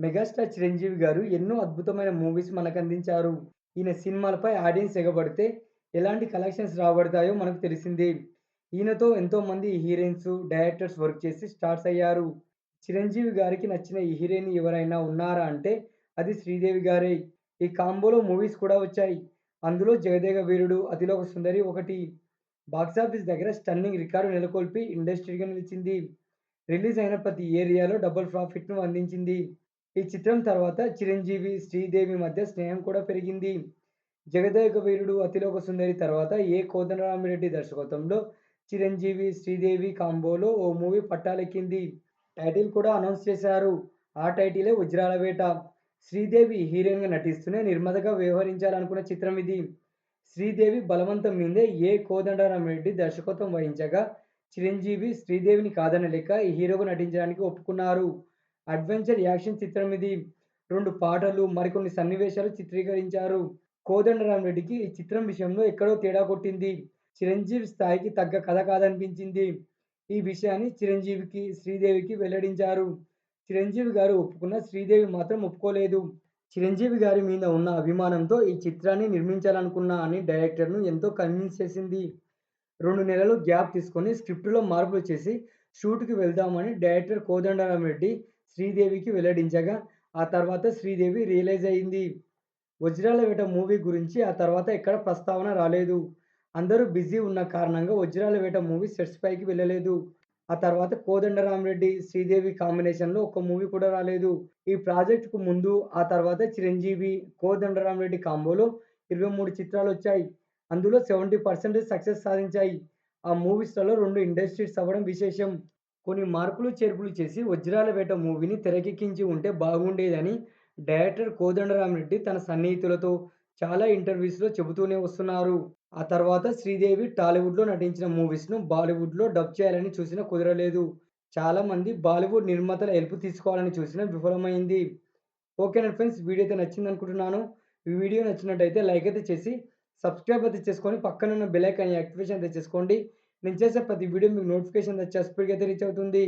Megastar Chiranjeevi గారు ఎన్నో అద్భుతమైన మూవీస్ మనకు అందించారు ఈయన సినిమాలపై ఆడియన్స్ ఎగబడితే ఎలాంటి కలెక్షన్స్ రాబడతాయో మనకు తెలిసిందే. ఈయనతో ఎంతోమంది హీరోయిన్స్, డైరెక్టర్స్ వర్క్ చేసి స్టార్స్ అయ్యారు. చిరంజీవి గారికి నచ్చిన హీరోయిన్ ఎవరైనా ఉన్నారా అంటే అది శ్రీదేవి గారే. ఈ కాంబోలో మూవీస్ కూడా వచ్చాయి. అందులో జగదేగ వీరుడు', అదిలోక సుందరి' ఒకటి. బాక్సాఫీస్ దగ్గర స్టన్నింగ్ రికార్డు నెలకొల్పి ఇండస్ట్రీగా నిలిచింది. రిలీజ్ అయిన ప్రతి ఏరియాలో డబుల్ ప్రాఫిట్‌ను అందించింది. ఈ చిత్రం తర్వాత చిరంజీవి, శ్రీదేవి మధ్య స్నేహం కూడా పెరిగింది. 'జగదేక వీరుడు', 'అతిలోక సుందరి' తర్వాత ఏ. కోదండరామిరెడ్డి దర్శకత్వంలో చిరంజీవి, శ్రీదేవి కాంబోలో ఓ మూవీ పట్టాలెక్కింది. టైటిల్ కూడా అనౌన్స్ చేశారు. ఆ టైటిలే 'వజ్రాల వేట'. శ్రీదేవి హీరోయిన్‌గా నటిస్తూనే నిర్మాతగా వ్యవహరించాలనుకున్న చిత్రం ఇది. శ్రీదేవి బలవంతం మీదే ఏ. కోదండరామిరెడ్డి దర్శకత్వం వహించగా చిరంజీవి శ్రీదేవిని కాదనలేక హీరోగా నటించడానికి ఒప్పుకున్నారు. అడ్వెంచర్ యాక్షన్ చిత్రం ఇది. రెండు పాటలు, మరికొన్ని సన్నివేశాలు చిత్రీకరించారు. కోదండరామిరెడ్డికి ఈ చిత్రం విషయంలో ఎక్కడో తేడా కొట్టింది. చిరంజీవి స్థాయికి తగ్గ కథ కాదనిపించింది. ఈ విషయాన్ని చిరంజీవికి, శ్రీదేవికి వెల్లడించారు. చిరంజీవి గారు ఒప్పుకున్న శ్రీదేవి మాత్రం ఒప్పుకోలేదు. చిరంజీవి గారి మీద ఉన్న అభిమానంతో ఈ చిత్రాన్ని నిర్మించాలనుకున్నా అని డైరెక్టర్‌ను ఎంతో కన్విన్స్ చేసింది. రెండు నెలలు గ్యాప్ తీసుకొని స్క్రిప్ట్‌లో మార్పులు చేసి షూట్‌కి వెళ్దామని డైరెక్టర్ కోదండరామిరెడ్డి శ్రీదేవికి వెల్లడించగా ఆ తర్వాత శ్రీదేవి రియలైజ్ అయింది. 'వజ్రాల వేట' మూవీ గురించి ఆ తర్వాత ఎక్కడ ప్రస్తావన రాలేదు. అందరూ బిజీ ఉన్న కారణంగా 'వజ్రాల వేట' మూవీ సెట్స్ పైకి వెళ్ళలేదు. ఆ తర్వాత కోదండరామరెడ్డి శ్రీదేవి కాంబినేషన్‌లో ఒక మూవీ కూడా రాలేదు. ఈ ప్రాజెక్ట్‌కు ముందు, ఆ తర్వాత చిరంజీవి, కోదండరామరెడ్డి కాంబోలో ఇరవై మూడు చిత్రాలు వచ్చాయి అందులో సెవెంటీ పర్సెంటేజ్ సక్సెస్ సాధించాయి. ఆ మూవీస్‌లలో రెండు ఇండస్ట్రీస్ అవ్వడం విశేషం. కొన్ని మార్పులు చేర్పులు చేసి 'వజ్రాల వేట' మూవీని తెరకెక్కించి ఉంటే బాగుండేదని డైరెక్టర్ కోదండరామిరెడ్డి తన సన్నిహితులతో చాలా ఇంటర్వ్యూస్‌లో చెబుతూనే వస్తున్నారు. ఆ తర్వాత శ్రీదేవి టాలీవుడ్‌లో నటించిన మూవీస్‌ను బాలీవుడ్‌లో డబ్ చేయాలని చూసినా కుదరలేదు. చాలామంది బాలీవుడ్ నిర్మాతల హెల్ప్ తీసుకోవాలని చూసినా విఫలమైంది. ఓకేనా ఫ్రెండ్స్ వీడియో అయితే నచ్చిందనుకుంటున్నాను. ఈ వీడియో నచ్చినట్టయితే లైక్ అయితే చేసి, సబ్స్క్రైబ్ అయితే చేసుకొని పక్కనున్న బెల్ ఐకాన్ యాక్టివేషన్ అయితే చేసుకోండి. నేను చేసే ప్రతి వీడియో మీకు నోటిఫికేషన్ వచ్చి స్పీడ్‌గా అయితే రీచ్ అవుతుంది.